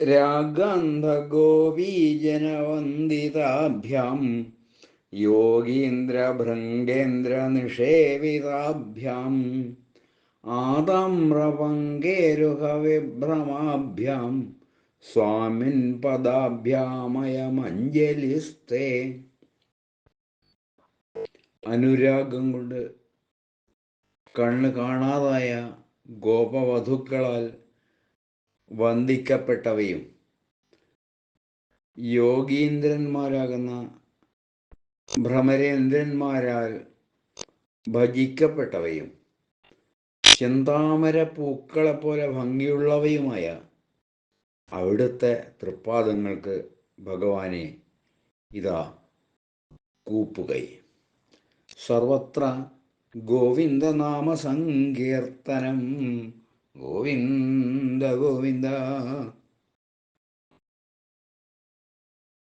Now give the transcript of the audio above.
രാഗാന്ധഗോപീജനവന്ദിതാഭ്യാം യോഗീന്ദ്രഭൃംഗേന്ദ്രനിഷേവിതാഭ്യാം ആതാമ്രപങ്കേരുഹവിഭ്രമാഭ്യാം സ്വാമിൻ പദാഭ്യാമയമഞ്ജലിസ്തേ അനുരാഗം കൊണ്ട് കണ്ണ് കാണാതായ ഗോപവധുക്കളാൽ വന്ദിക്കപ്പെട്ടവയും യോഗീന്ദ്രന്മാരാകുന്ന ഭ്രമരേന്ദ്രന്മാരാൽ ഭജിക്കപ്പെട്ടവയും ചെന്താമര പൂക്കളെ പോലെ ഭംഗിയുള്ളവയുമായ അവിടുത്തെ തൃപ്പാദങ്ങൾക്ക് ഭഗവാനെ ഇതാ കൂപ്പുകൈ. സർവത്ര ഗോവിന്ദനാമ സങ്കീർത്തനം ഗോവിന്ദ ഗോവിന്ദ.